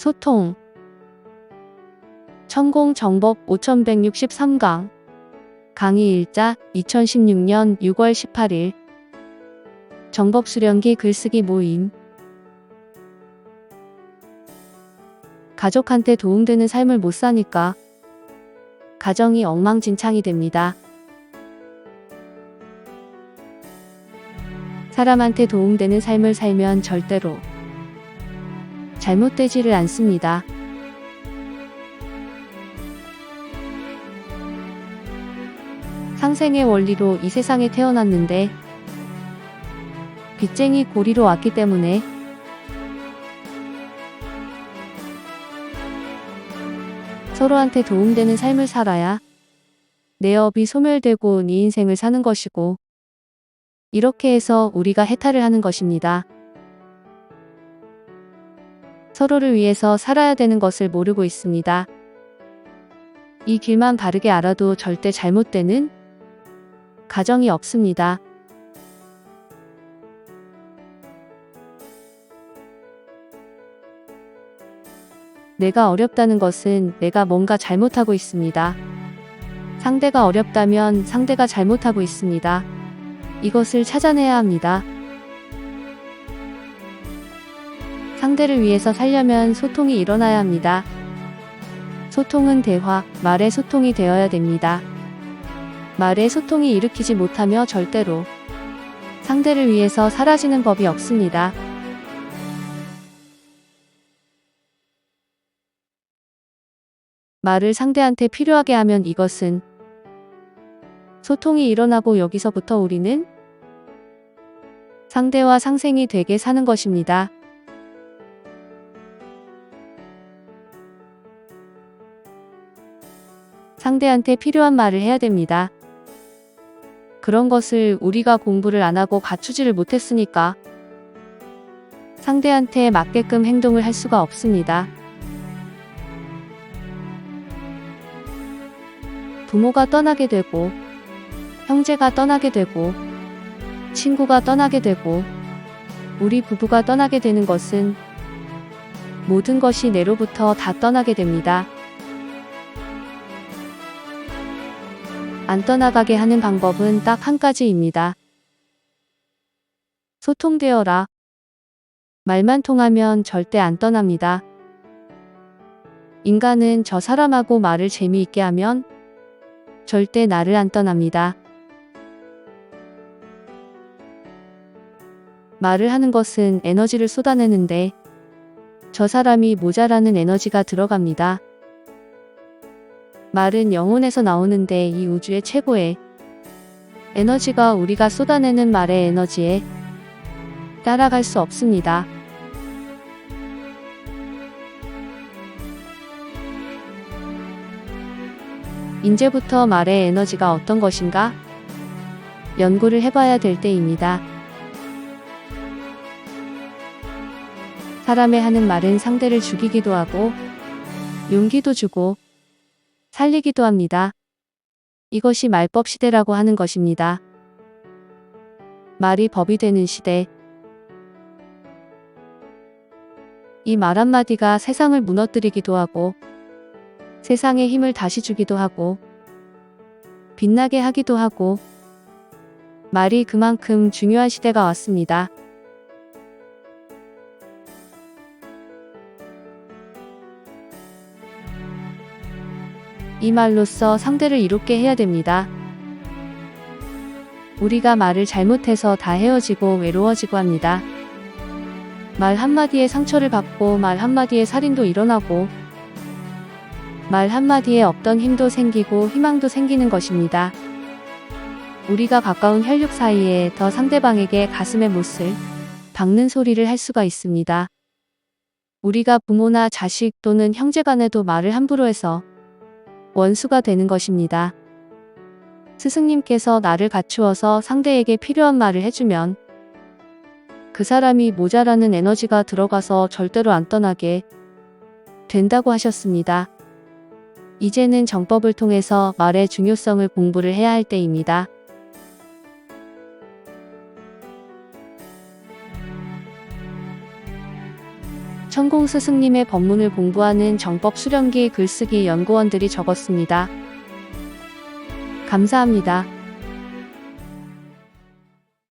소통. 천공 정법 5163강. 강의 일자 2016년 6월 18일. 정법 수련기 글쓰기 모임. 가족한테 도움되는 삶을 못 사니까 가정이 엉망진창이 됩니다. 사람한테 도움되는 삶을 살면 절대로 잘못되지를 않습니다. 상생의 원리로 이 세상에 태어났는데 빚쟁이 고리로 왔기 때문에 서로한테 도움되는 삶을 살아야 내 업이 소멸되고 네 인생을 사는 것이고 이렇게 해서 우리가 해탈을 하는 것입니다. 서로를 위해서 살아야 되는 것을 모르고 있습니다. 이 길만 바르게 알아도 절대 잘못되는 가정이 없습니다. 내가 어렵다는 것은 내가 뭔가 잘못하고 있습니다. 상대가 어렵다면 상대가 잘못하고 있습니다. 이것을 찾아내야 합니다. 상대를 위해서 살려면 소통이 일어나야 합니다. 소통은 대화, 말의 소통이 되어야 됩니다. 말의 소통이 일으키지 못하며 절대로 상대를 위해서 사라지는 법이 없습니다. 말을 상대한테 필요하게 하면 이것은 소통이 일어나고 여기서부터 우리는 상대와 상생이 되게 사는 것입니다. 상대한테 필요한 말을 해야 됩니다. 그런 것을 우리가 공부를 안 하고 갖추지를 못했으니까 상대한테 맞게끔 행동을 할 수가 없습니다. 부모가 떠나게 되고 형제가 떠나게 되고 친구가 떠나게 되고 우리 부부가 떠나게 되는 것은 모든 것이 내로부터 다 떠나게 됩니다. 안 떠나가게 하는 방법은 딱 한 가지입니다. 소통되어라. 말만 통하면 절대 안 떠납니다. 인간은 저 사람하고 말을 재미있게 하면 절대 나를 안 떠납니다. 말을 하는 것은 에너지를 쏟아내는데 저 사람이 모자라는 에너지가 들어갑니다. 말은 영혼에서 나오는데 이 우주의 최고의 에너지가 우리가 쏟아내는 말의 에너지에 따라갈 수 없습니다. 이제부터 말의 에너지가 어떤 것인가? 연구를 해봐야 될 때입니다. 사람의 하는 말은 상대를 죽이기도 하고, 용기도 주고, 살리기도 합니다. 이것이 말법 시대라고 하는 것입니다. 말이 법이 되는 시대. 이 말 한마디가 세상을 무너뜨리기도 하고, 세상에 힘을 다시 주기도 하고, 빛나게 하기도 하고, 말이 그만큼 중요한 시대가 왔습니다. 이 말로써 상대를 이롭게 해야 됩니다. 우리가 말을 잘못해서 다 헤어지고 외로워지고 합니다. 말 한마디에 상처를 받고 말 한마디에 살인도 일어나고 말 한마디에 없던 힘도 생기고 희망도 생기는 것입니다. 우리가 가까운 혈육 사이에 더 상대방에게 가슴에 못을 박는 소리를 할 수가 있습니다. 우리가 부모나 자식 또는 형제 간에도 말을 함부로 해서 원수가 되는 것입니다. 스승님께서 나를 갖추어서 상대에게 필요한 말을 해주면 그 사람이 모자라는 에너지가 들어가서 절대로 안 떠나게 된다고 하셨습니다. 이제는 정법을 통해서 말의 중요성을 공부를 해야 할 때입니다. 천공 스승님의 법문을 공부하는 정법 수련기 글쓰기 연구원들이 적었습니다. 감사합니다.